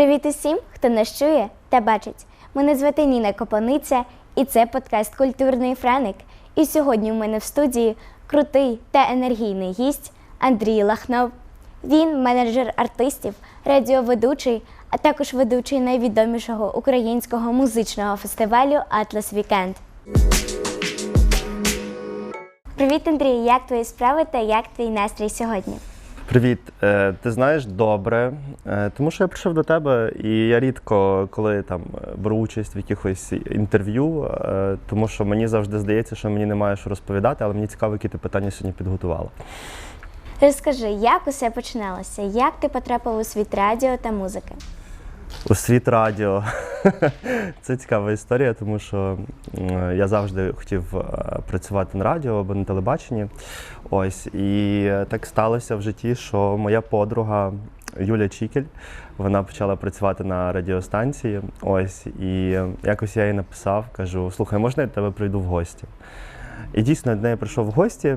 Привіт усім, хто нас чує та бачить. Мене звати Ніна Копаниця, і це подкаст Культурний Франик. І сьогодні у мене в студії крутий та енергійний гість Андрій Лахнов. Він менеджер артистів, радіоведучий, а також ведучий найвідомішого українського музичного фестивалю Атлас Вікенд. Привіт, Андрій! Як твої справи та як твій настрій сьогодні? Привіт, Е, ти знаєш добре, е, тому що я прийшов до тебе, і я рідко коли там е, беру участь в якихось інтерв'ю, тому що мені завжди здається, що мені немає що розповідати, але мені цікаво, які ти питання сьогодні підготувала. Розкажи, як усе починалося? Як ти потрапив у світ радіо та музики? У світ радіо. Це цікава історія, тому що я завжди хотів е, працювати на радіо або на телебаченні. Ось і е, так сталося в житті, що моя подруга Юля Чікель, вона почала працювати на радіостанції. Ось, і е, якось я їй написав, кажу: слухай, можна я тебе прийду в гості? І дійсно до неї прийшов в гості.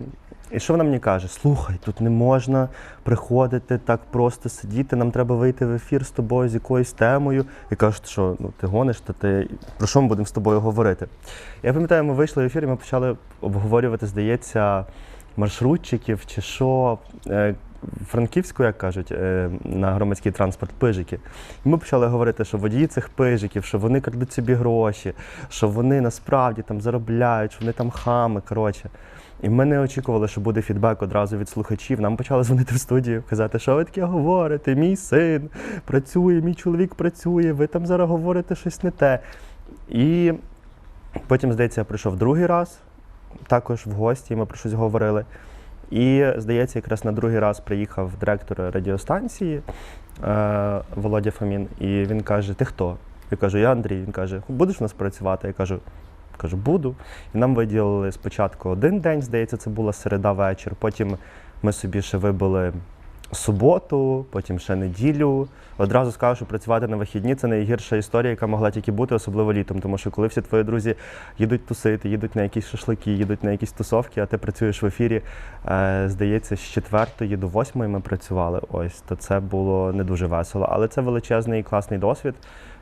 І що вона мені каже? Слухай, тут не можна приходити так просто сидіти, нам треба вийти в ефір з тобою з якоюсь темою. І кажу, що ну ти гониш, то ти про що ми будемо з тобою говорити? Я пам'ятаю, ми вийшли в ефір, і ми почали обговорювати, здається, маршрутчиків чи що. Е, Франківську, як кажуть, е, на громадський транспорт пижики. І ми почали говорити, що водії цих пижиків, що вони крадуть собі гроші, що вони насправді там заробляють, що вони там хами. Коротше. І ми не очікували, що буде фідбек одразу від слухачів. Нам почали дзвонити в студію, казати, що ви таке говорите, мій син працює, мій чоловік працює, ви там зараз говорите щось не те. І потім, здається, я прийшов другий раз, також в гості, ми про щось говорили. І, здається, якраз на другий раз приїхав директор радіостанції е, Володя Фомін, і він каже: Ти хто? Я кажу, я Андрій. Він каже, будеш у нас працювати? Я кажу, кажу, буду. І нам виділили спочатку один день, здається, це була середа вечір. Потім ми собі ще вибили суботу, потім ще неділю. Одразу скажу, що працювати на вихідні це найгірша історія, яка могла тільки бути, особливо літом. Тому що коли всі твої друзі їдуть тусити, їдуть на якісь шашлики, їдуть на якісь тусовки, а ти працюєш в ефірі, е, здається, з четвертої до восьмої ми працювали. Ось то це було не дуже весело. Але це величезний і класний досвід,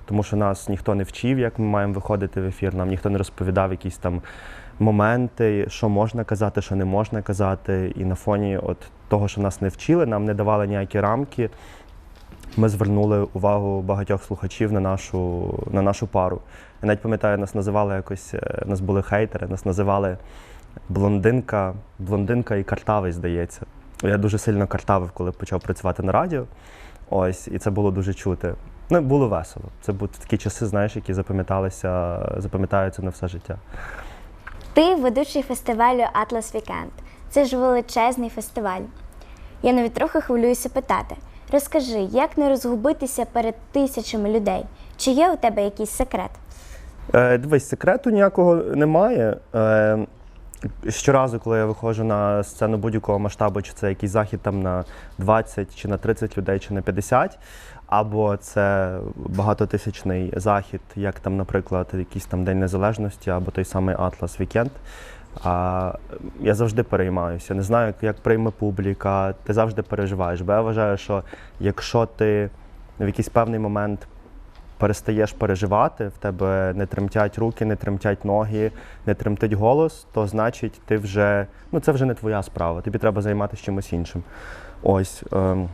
тому що нас ніхто не вчив, як ми маємо виходити в ефір. Нам ніхто не розповідав якісь там моменти, що можна казати, що не можна казати. І на фоні от того, що нас не вчили, нам не давали ніякі рамки. Ми звернули увагу багатьох слухачів на нашу, на нашу пару. Я навіть пам'ятаю, нас називали якось, е, нас були хейтери, нас називали блондинка, блондинка і картавий, здається. Я дуже сильно картавив, коли почав працювати на радіо. Ось, і це було дуже чути. Ну, було весело. Це були такі часи, знаєш, які запам'яталися, запам'ятаються на все життя. Ти ведучий фестивалю Атлас Вікенд. Це ж величезний фестиваль. Я навіть трохи хвилююся питати. Розкажи, як не розгубитися перед тисячами людей? Чи є у тебе якийсь секрет? Е, дивись, секрету ніякого немає. Е, щоразу, коли я виходжу на сцену будь-якого масштабу, чи це якийсь захід там на 20, чи на 30 людей, чи на 50, або це багатотисячний захід, як там, наприклад, якийсь там День Незалежності, або той самий Атлас Вікенд. А я завжди переймаюся. Не знаю, як, прийме публіка, ти завжди переживаєш. Бо я вважаю, що якщо ти в якийсь певний момент перестаєш переживати, в тебе не тремтять руки, не тремтять ноги, не тремтить голос, то значить ти вже ну це вже не твоя справа. Тобі треба займатися чимось іншим. Ось. Ем,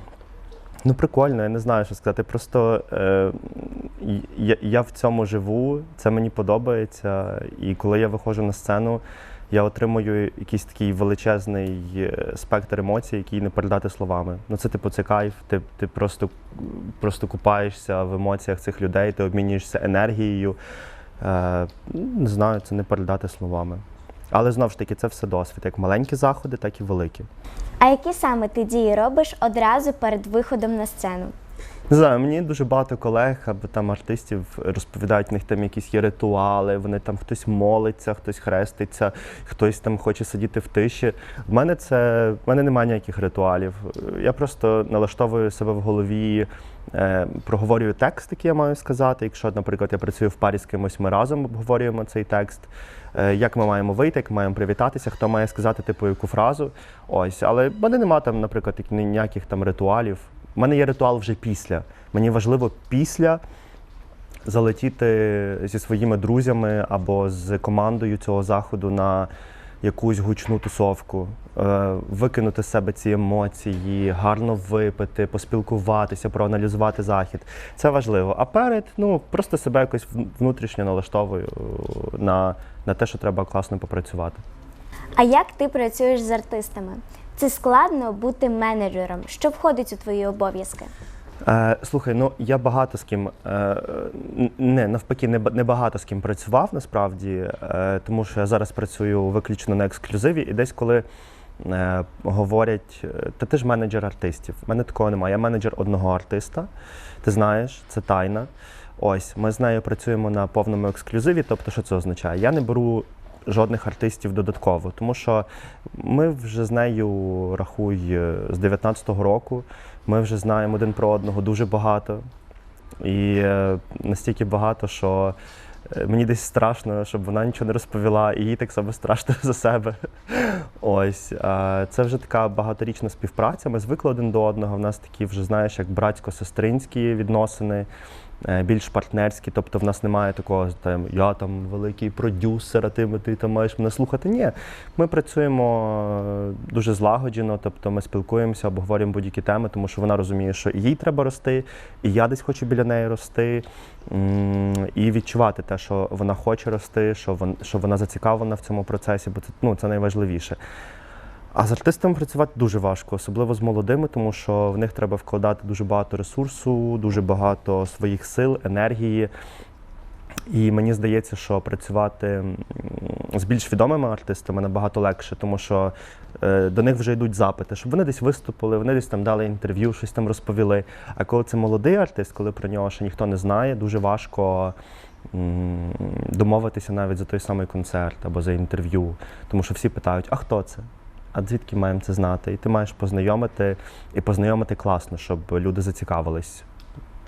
Ну, прикольно, я не знаю, що сказати. Просто е, я, я в цьому живу, це мені подобається. І коли я виходжу на сцену, я отримую якийсь такий величезний е, спектр емоцій, який не передати словами. Ну це типу це кайф. Ти, ти просто, просто купаєшся в емоціях цих людей, ти обмінюєшся енергією. Е, не знаю, це не передати словами. Але знову ж таки, це все досвід, як маленькі заходи, так і великі. А які саме ти дії робиш одразу перед виходом на сцену? Не знаю, мені дуже багато колег або там артистів розповідають, в них там якісь є ритуали, вони там хтось молиться, хтось хреститься, хтось там хоче сидіти в тиші. В мене це в мене немає ніяких ритуалів. Я просто налаштовую себе в голові, е, проговорюю текст, який я маю сказати. Якщо, наприклад, я працюю в парі з кимось, ми разом обговорюємо цей текст. Е, як ми маємо вийти, як ми маємо привітатися, хто має сказати типу яку фразу. Ось, але в мене немає там, наприклад, ніяких там ритуалів. В мене є ритуал вже після. Мені важливо після залетіти зі своїми друзями або з командою цього заходу на якусь гучну тусовку, е, викинути з себе ці емоції, гарно випити, поспілкуватися, проаналізувати захід. Це важливо. А перед ну просто себе якось внутрішньо налаштовую е, на, на те, що треба класно попрацювати. А як ти працюєш з артистами? Це складно бути менеджером. Що входить у твої обов'язки? Е, слухай, ну я багато з ким е, не навпаки, не, не багато з ким працював насправді, е, тому що я зараз працюю виключно на ексклюзиві, і десь коли е, говорять, е, та ти ж менеджер артистів. У мене такого немає. Я менеджер одного артиста. Ти знаєш, це тайна. Ось ми з нею працюємо на повному ексклюзиві. Тобто, що це означає? Я не беру жодних артистів додатково, тому що ми вже з нею рахуй е, з 19-го року. Ми вже знаємо один про одного дуже багато. І е, настільки багато, що е, мені десь страшно, щоб вона нічого не розповіла, і їй так само страшно за себе. Ось це вже така багаторічна співпраця. Ми звикли один до одного. В нас такі вже, знаєш, як братсько-сестринські відносини, більш партнерські. Тобто в нас немає такого, там, я там великий продюсер, а ти, ти там маєш мене слухати. Ні, ми працюємо е, дуже злагоджено, тобто ми спілкуємося, обговорюємо будь-які теми, тому що вона розуміє, що їй треба рости, і я десь хочу біля неї рости, і відчувати те, що вона хоче рости, що вона, що вона зацікавлена в цьому процесі, бо це, ну, це найважливіше. А з артистами працювати дуже важко, особливо з молодими, тому що в них треба вкладати дуже багато ресурсу, дуже багато своїх сил, енергії. І мені здається, що працювати з більш відомими артистами набагато легше, тому що е, до них вже йдуть запити, щоб вони десь виступили, вони десь там дали інтерв'ю, щось там розповіли. А коли це молодий артист, коли про нього ще ніхто не знає, дуже важко домовитися навіть за той самий концерт або за інтерв'ю. Тому що всі питають, а хто це? А звідки маємо це знати? І ти маєш познайомити і познайомити класно, щоб люди зацікавились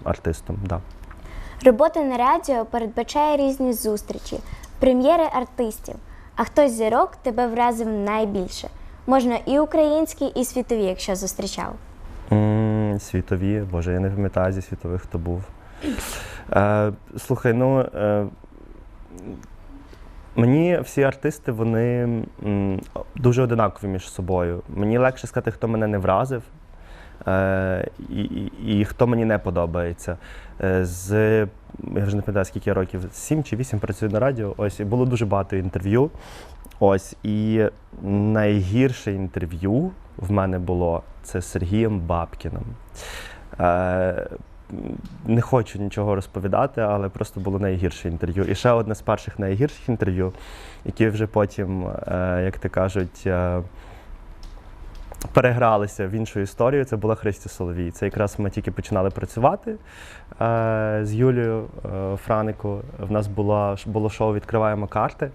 артистом. Да. Робота на радіо передбачає різні зустрічі, прем'єри артистів. А хтось зірок тебе вразив найбільше. Можна і українські, і світові, якщо зустрічав. М, Світові, боже, я не пам'ятаю зі світових, хто був. Е, слухай, ну е, мені всі артисти вони дуже одинакові між собою. Мені легше сказати, хто мене не вразив. Е, і, і, і хто мені не подобається. Е, з, я вже не пам'ятаю, скільки років, сім чи вісім працюю на радіо. Ось і було дуже багато інтерв'ю. Ось і найгірше інтерв'ю в мене було це з Сергієм Бабкіном. Е, не хочу нічого розповідати, але просто було найгірше інтерв'ю. І ще одне з перших найгірших інтерв'ю, які вже потім, е, як то кажуть, е, перегралися в іншу історію. Це була Христя Соловій. Це якраз ми тільки починали працювати е, з Юлією Франику. В нас була, було шоу Відкриваємо карти.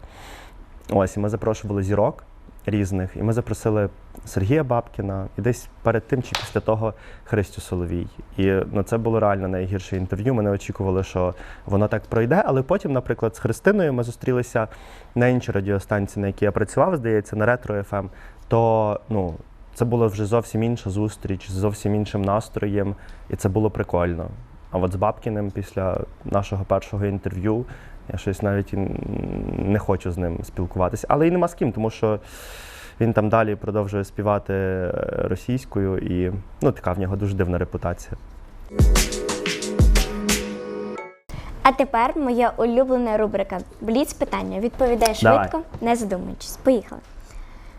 Ось, і ми запрошували зірок різних, і ми запросили Сергія Бабкіна, і десь перед тим чи після того Христю Соловій. І ну, це було реально найгірше інтерв'ю. Ми не очікували, що воно так пройде. Але потім, наприклад, з Христиною ми зустрілися на іншій радіостанції, на якій я працював, здається, на ретро FM, то ну, це була вже зовсім інша зустріч, з зовсім іншим настроєм, і це було прикольно. А от з Бабкіним після нашого першого інтерв'ю я щось навіть і не хочу з ним спілкуватися. Але і нема з ким, тому що він там далі продовжує співати е, російською, і ну, така в нього дуже дивна репутація. А тепер моя улюблена рубрика Бліц питання. Відповідай Давай. швидко, не задумуючись. Поїхали.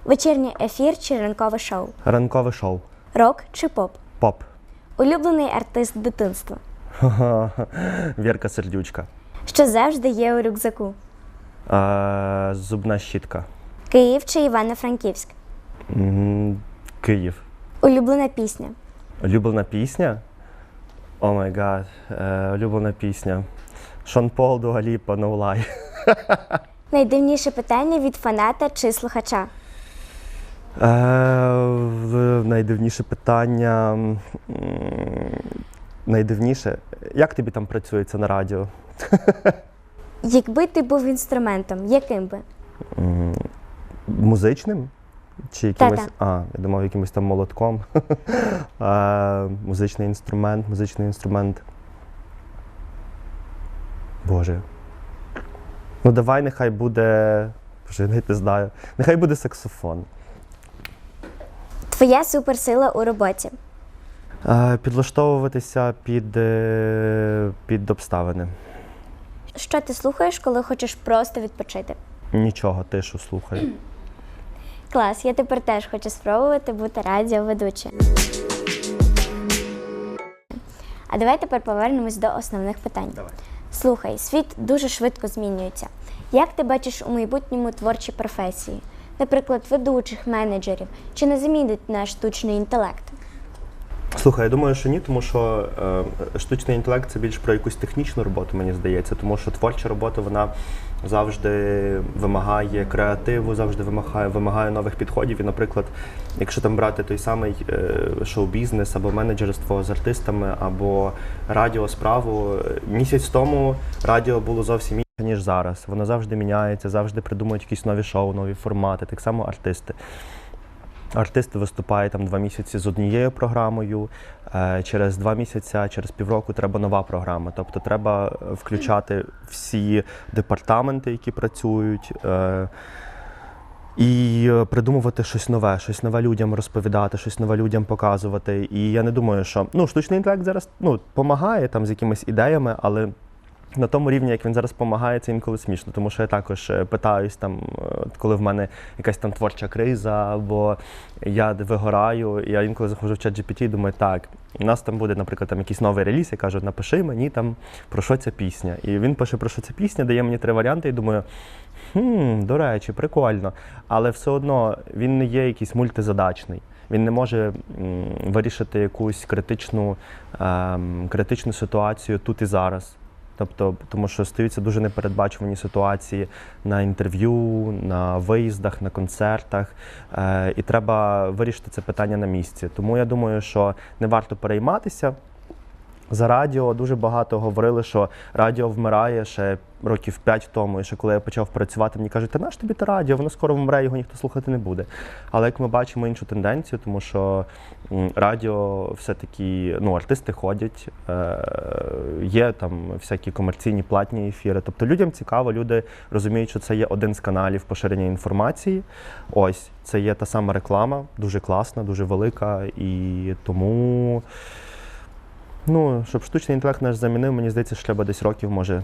Вечірній ефір чи ранкове шоу? Ранкове шоу. Рок чи поп? Поп. Улюблений артист дитинства. Вірка Сердючка. Що завжди є у рюкзаку? Е, Зубна щітка. Київ чи Івано-Франківськ? М, Київ. Улюблена пісня. Улюблена пісня? О май гад. Е, Улюблена пісня. Шон Пол, Дуа Ліпа, No Lie. Найдивніше питання від фаната чи слухача. Е, в- найдивніше питання. м, Найдивніше. Як тобі там працюється на радіо? Якби ти був інструментом, яким би? Музичним? Чи якимось. Та-та. А, я думав, якимось там молотком. Е, Музичний інструмент, музичний інструмент. Боже. Ну, давай, нехай буде. Вже я навіть не знаю. Нехай буде саксофон. Твоя суперсила у роботі. Е, Підлаштовуватися під, е, під обставини. Що ти слухаєш, коли хочеш просто відпочити? Нічого, тишу слухай. Клас, я тепер теж хочу спробувати бути радіоведучою. А давай тепер повернемось до основних питань. Давай. Слухай, світ дуже швидко змінюється. Як ти бачиш у майбутньому творчі професії? Наприклад, ведучих, менеджерів, чи не замінить наш штучний інтелект? Слухай, я думаю, що ні, тому що е, штучний інтелект це більш про якусь технічну роботу, мені здається, тому що творча робота вона завжди вимагає креативу, завжди вимагає, вимагає нових підходів. І, наприклад, якщо там брати той самий е, шоу-бізнес або менеджерство з артистами, або радіосправу, е, місяць тому радіо було зовсім інше, ніж зараз. Воно завжди міняється, завжди придумують якісь нові шоу, нові формати, так само артисти. Артист виступає там два місяці з однією програмою. е, Через два місяці, через півроку треба нова програма. Тобто треба включати всі департаменти, які працюють. е, І придумувати щось нове, щось нове людям розповідати, щось нове людям показувати. І я не думаю, що ну, штучний інтелект зараз ну, допомагає там з якимись ідеями, але на тому рівні, як він зараз допомагає, це інколи смішно, тому що я також е, питаюсь там, е, коли в мене якась там творча криза, або я вигораю, я інколи заходжу в чат GPT і думаю, так, у нас там буде, наприклад, там якийсь новий реліз, я кажу, напиши мені там про що ця пісня. І він пише про що ця пісня, дає мені три варіанти, і думаю, хм, до речі, прикольно. Але все одно він не є якийсь мультизадачний. Він не може вирішити якусь критичну, ем, критичну ситуацію тут і зараз. Тобто, тому що стаються дуже непередбачувані ситуації на інтерв'ю, на виїздах, на концертах, е, і треба вирішити це питання на місці. Тому я думаю, що не варто перейматися. За радіо дуже багато говорили, що радіо вмирає ще років 5 тому. І ще коли я почав працювати, мені кажуть, та наш тобі те радіо, воно скоро вмре, його ніхто слухати не буде. Але як ми бачимо іншу тенденцію, тому що радіо все-таки ну, артисти ходять, е, є там всякі комерційні платні ефіри. Тобто людям цікаво, люди розуміють, що це є один з каналів поширення інформації. Ось це є та сама реклама, дуже класна, дуже велика. І тому. Ну, щоб штучний інтелект наш замінив, мені здається, що треба десь років, може,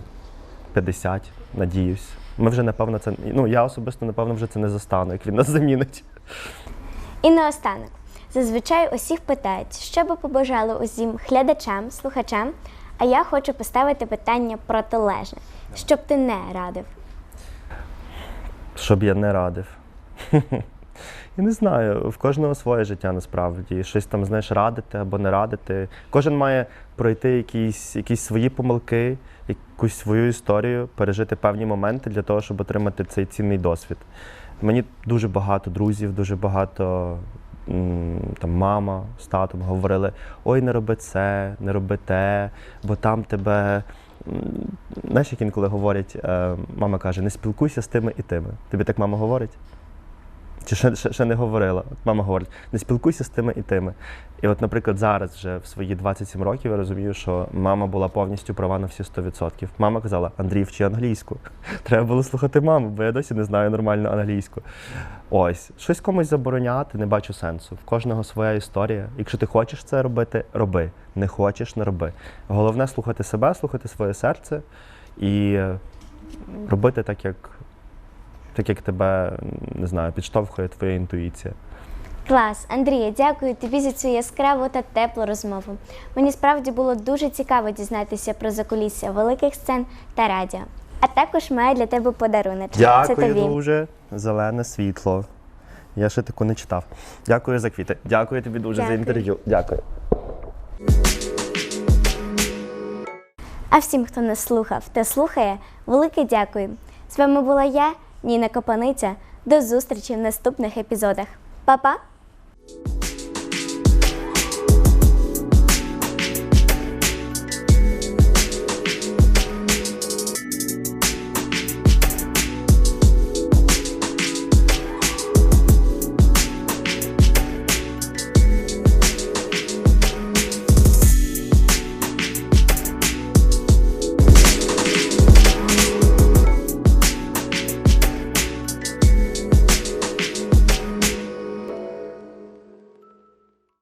50, надіюсь. Ми вже, напевно, це. Ну, я особисто, напевно, вже це не застану, як він нас замінить. І наостанок, зазвичай усіх питають, що би побажали усім глядачам, слухачам. А я хочу поставити питання протилежне, щоб ти не радив. Щоб я не радив. Я не знаю, в кожного своє життя насправді. Щось там, знаєш, радити або не радити. Кожен має пройти якісь, якісь свої помилки, якусь свою історію, пережити певні моменти для того, щоб отримати цей цінний досвід. Мені дуже багато друзів, дуже багато там мама з татом говорили: ой, не роби це, не роби те, бо там тебе. Знаєш, як інколи говорять, е, мама каже, не спілкуйся з тими і тими. Тобі так мама говорить? Чи ще, ще, ще не говорила? От мама говорить, не спілкуйся з тими і тими. І от, наприклад, зараз вже в свої 27 років я розумію, що мама була повністю права на всі 100%. Мама казала, Андрій, вчи англійську. Треба було слухати маму, бо я досі не знаю нормально англійську. Ось, щось комусь забороняти, не бачу сенсу. В кожного своя історія. Якщо ти хочеш це робити, роби. Не хочеш, не роби. Головне слухати себе, слухати своє серце і робити так, як так як тебе не знаю, підштовхує твоя інтуїція. Клас, Андрія, дякую тобі за цю яскраву та теплу розмову. Мені справді було дуже цікаво дізнатися про закулісся великих сцен та радіо. А також маю для тебе подарунок. Це Дякую тобі. дуже. Зелене світло. Я ще таку не читав. Дякую за квіти. Дякую тобі дуже Дякую. за інтерв'ю. Дякую. А всім, хто нас слухав та слухає, велике дякую. З вами була я, Ніна Копаниця. До зустрічі в наступних епізодах. Па-па!